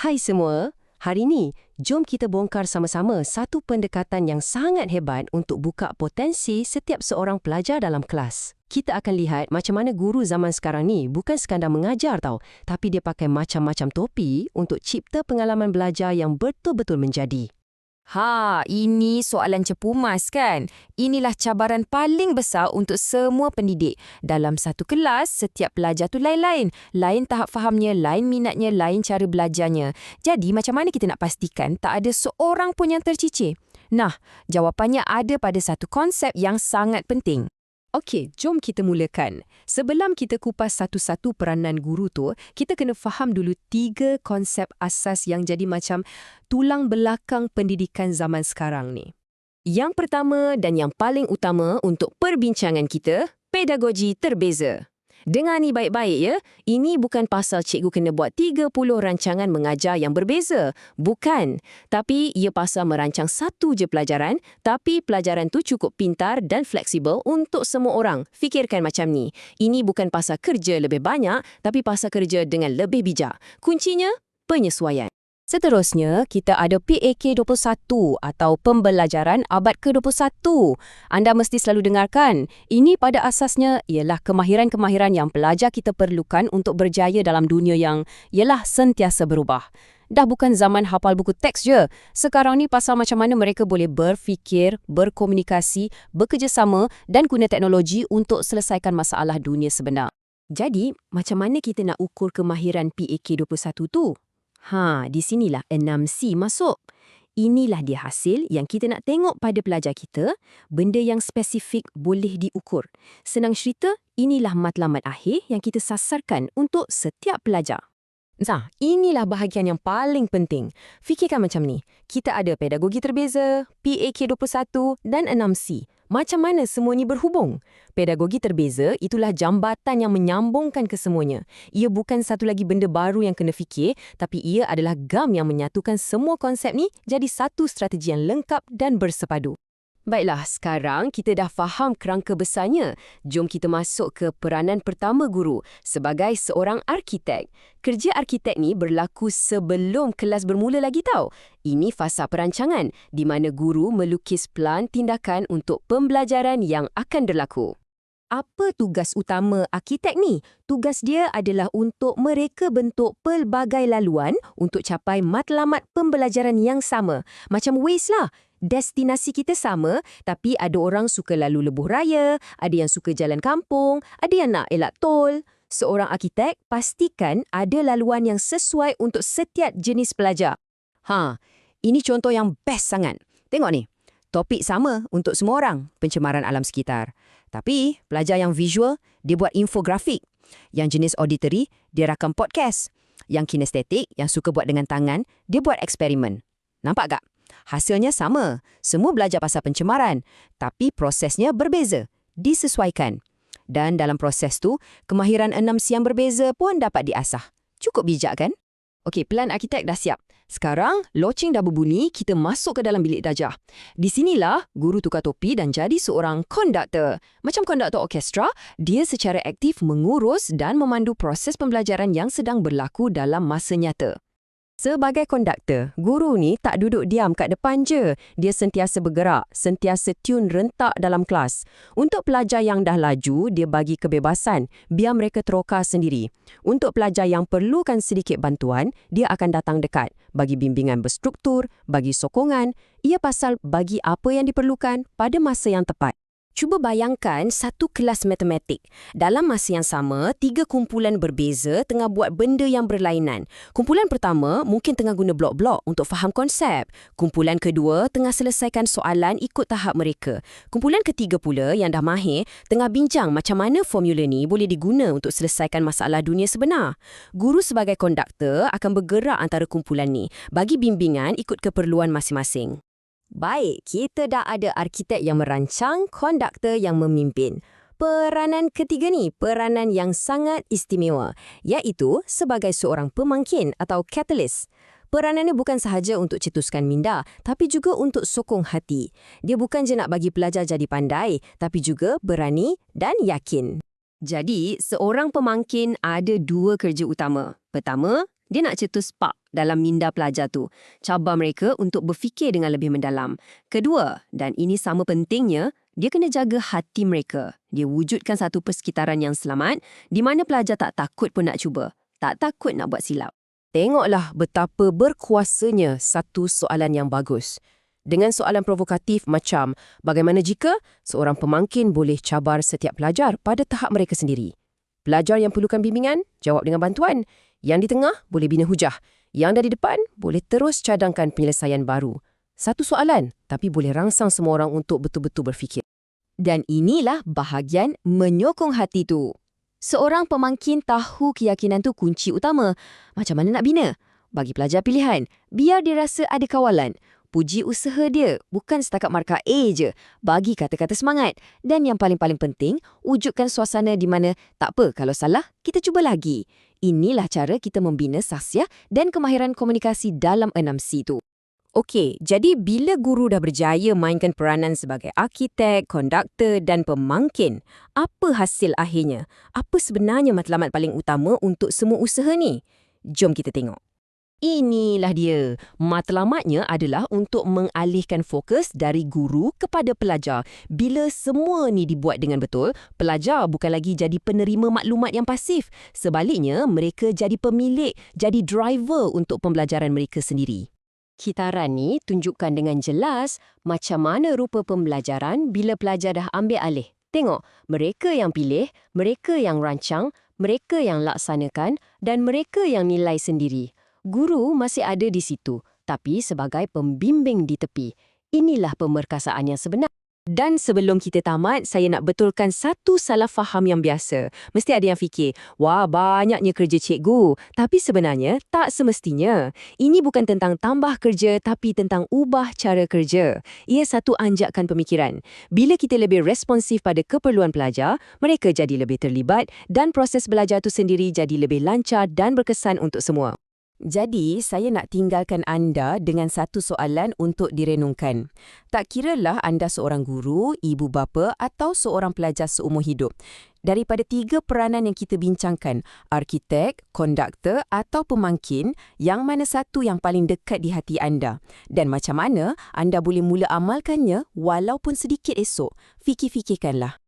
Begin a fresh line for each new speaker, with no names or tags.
Hai semua, hari ini jom kita bongkar sama-sama satu pendekatan yang sangat hebat untuk buka potensi setiap seorang pelajar dalam kelas. Kita akan lihat macam mana guru zaman sekarang ni bukan sekadar mengajar tau, tapi dia pakai macam-macam topi untuk cipta pengalaman belajar yang betul-betul menjadi.
Ha, ini soalan cepu mas kan? Inilah cabaran paling besar untuk semua pendidik. Dalam satu kelas, setiap pelajar tu lain-lain. Lain tahap fahamnya, lain minatnya, lain cara belajarnya. Jadi, macam mana kita nak pastikan tak ada seorang pun yang tercicir? Nah, jawapannya ada pada satu konsep yang sangat penting.
Okey, jom kita mulakan. Sebelum kita kupas satu-satu peranan guru tu, kita kena faham dulu tiga konsep asas yang jadi macam tulang belakang pendidikan zaman sekarang ni. Yang pertama dan yang paling utama untuk perbincangan kita, pedagogi terbeza. Dengar ni baik-baik ya, ini bukan pasal cikgu kena buat 30 rancangan mengajar yang berbeza. Bukan. Tapi ia pasal merancang satu je pelajaran, tapi pelajaran tu cukup pintar dan fleksibel untuk semua orang. Fikirkan macam ni. Ini bukan pasal kerja lebih banyak, tapi pasal kerja dengan lebih bijak. Kuncinya, penyesuaian. Seterusnya, kita ada PAK 21 atau Pembelajaran Abad ke-21. Anda mesti selalu dengarkan. Ini pada asasnya ialah kemahiran-kemahiran yang pelajar kita perlukan untuk berjaya dalam dunia yang ialah sentiasa berubah. Dah bukan zaman hafal buku teks je. Sekarang ni pasal macam mana mereka boleh berfikir, berkomunikasi, bekerjasama dan guna teknologi untuk selesaikan masalah dunia sebenar. Jadi, macam mana kita nak ukur kemahiran PAK 21 tu? Ha, di sinilah 6C masuk. Inilah dia hasil yang kita nak tengok pada pelajar kita, benda yang spesifik boleh diukur. Senang cerita, inilah matlamat akhir yang kita sasarkan untuk setiap pelajar. Nah, inilah bahagian yang paling penting. Fikirkan macam ni. Kita ada pedagogi terbeza, PAK 21 dan 6C. Macam mana semua ini berhubung? Pedagogi terbeza itulah jambatan yang menyambungkan kesemuanya. Ia bukan satu lagi benda baru yang kena fikir, tapi ia adalah gam yang menyatukan semua konsep ni jadi satu strategi yang lengkap dan bersepadu. Baiklah, sekarang kita dah faham kerangka besarnya. Jom kita masuk ke peranan pertama guru sebagai seorang arkitek. Kerja arkitek ni berlaku sebelum kelas bermula lagi tau. Ini fasa perancangan di mana guru melukis plan tindakan untuk pembelajaran yang akan berlaku. Apa tugas utama arkitek ni? Tugas dia adalah untuk mereka bentuk pelbagai laluan untuk capai matlamat pembelajaran yang sama. Macam Waze lah. Destinasi kita sama, tapi ada orang suka lalu lebuh raya, ada yang suka jalan kampung, ada yang nak elak tol. Seorang arkitek pastikan ada laluan yang sesuai untuk setiap jenis pelajar. Ha, ini contoh yang best sangat. Tengok ni. Topik sama untuk semua orang, pencemaran alam sekitar. Tapi pelajar yang visual, dia buat infografik. Yang jenis auditory, dia rakam podcast. Yang kinestetik, yang suka buat dengan tangan, dia buat eksperimen. Nampak tak? Hasilnya sama. Semua belajar pasal pencemaran. Tapi prosesnya berbeza. Disesuaikan. Dan dalam proses tu, kemahiran enam siang berbeza pun dapat diasah. Cukup bijak kan? Okey, plan arkitek dah siap. Sekarang, loceng dah berbunyi, kita masuk ke dalam bilik dajah. Di sinilah, guru tukar topi dan jadi seorang konduktor. Macam konduktor orkestra, dia secara aktif mengurus dan memandu proses pembelajaran yang sedang berlaku dalam masa nyata. Sebagai konduktor, guru ni tak duduk diam kat depan je. Dia sentiasa bergerak, sentiasa tune rentak dalam kelas. Untuk pelajar yang dah laju, dia bagi kebebasan, biar mereka teroka sendiri. Untuk pelajar yang perlukan sedikit bantuan, dia akan datang dekat, bagi bimbingan berstruktur, bagi sokongan. Ia pasal bagi apa yang diperlukan pada masa yang tepat. Cuba bayangkan satu kelas matematik. Dalam masa yang sama, tiga kumpulan berbeza tengah buat benda yang berlainan. Kumpulan pertama mungkin tengah guna blok-blok untuk faham konsep. Kumpulan kedua tengah selesaikan soalan ikut tahap mereka. Kumpulan ketiga pula yang dah mahir tengah bincang macam mana formula ni boleh diguna untuk selesaikan masalah dunia sebenar. Guru sebagai konduktor akan bergerak antara kumpulan ni bagi bimbingan ikut keperluan masing-masing. Baik, kita dah ada arkitek yang merancang, konduktor yang memimpin. Peranan ketiga ni, peranan yang sangat istimewa, iaitu sebagai seorang pemangkin atau catalyst. Peranan bukan sahaja untuk cetuskan minda, tapi juga untuk sokong hati. Dia bukan je nak bagi pelajar jadi pandai, tapi juga berani dan yakin. Jadi, seorang pemangkin ada dua kerja utama. Pertama, Dia nak cetus spark dalam minda pelajar tu. Cabar mereka untuk berfikir dengan lebih mendalam. Kedua, dan ini sama pentingnya, dia kena jaga hati mereka. Dia wujudkan satu persekitaran yang selamat di mana pelajar tak takut pun nak cuba. Tak takut nak buat silap.
Tengoklah betapa berkuasanya satu soalan yang bagus. Dengan soalan provokatif macam, bagaimana jika seorang pemangkin boleh cabar setiap pelajar pada tahap mereka sendiri? Pelajar yang perlukan bimbingan, jawab dengan bantuan. Yang di tengah boleh bina hujah. Yang dari depan boleh terus cadangkan penyelesaian baru. Satu soalan, tapi boleh rangsang semua orang untuk betul-betul berfikir.
Dan inilah bahagian menyokong hati tu. Seorang pemangkin tahu keyakinan tu kunci utama. Macam mana nak bina? Bagi pelajar pilihan, biar dia rasa ada kawalan. Puji usaha dia, bukan setakat markah A je. Bagi kata-kata semangat. Dan yang paling-paling penting, wujudkan suasana di mana tak apa kalau salah, kita cuba lagi. Inilah cara kita membina sahsiah dan kemahiran komunikasi dalam 6C tu.
Okey, jadi bila guru dah berjaya mainkan peranan sebagai arkitek, konduktor dan pemangkin, apa hasil akhirnya? Apa sebenarnya matlamat paling utama untuk semua usaha ni? Jom kita tengok. Inilah dia. Matlamatnya adalah untuk mengalihkan fokus dari guru kepada pelajar. Bila semua ni dibuat dengan betul, pelajar bukan lagi jadi penerima maklumat yang pasif. Sebaliknya, mereka jadi pemilik, jadi driver untuk pembelajaran mereka sendiri.
Kitaran ni tunjukkan dengan jelas macam mana rupa pembelajaran bila pelajar dah ambil alih. Tengok, mereka yang pilih, mereka yang rancang, mereka yang laksanakan dan mereka yang nilai sendiri. Guru masih ada di situ, tapi sebagai pembimbing di tepi. Inilah pemerkasaan yang sebenar. Dan sebelum kita tamat, saya nak betulkan satu salah faham yang biasa. Mesti ada yang fikir, wah banyaknya kerja cikgu. Tapi sebenarnya tak semestinya. Ini bukan tentang tambah kerja tapi tentang ubah cara kerja. Ia satu anjakan pemikiran. Bila kita lebih responsif pada keperluan pelajar, mereka jadi lebih terlibat dan proses belajar itu sendiri jadi lebih lancar dan berkesan untuk semua.
Jadi, saya nak tinggalkan anda dengan satu soalan untuk direnungkan. Tak kiralah anda seorang guru, ibu bapa atau seorang pelajar seumur hidup. Daripada tiga peranan yang kita bincangkan, arkitek, konduktor atau pemangkin, yang mana satu yang paling dekat di hati anda? Dan macam mana anda boleh mula amalkannya walaupun sedikit esok? Fikir-fikirkanlah.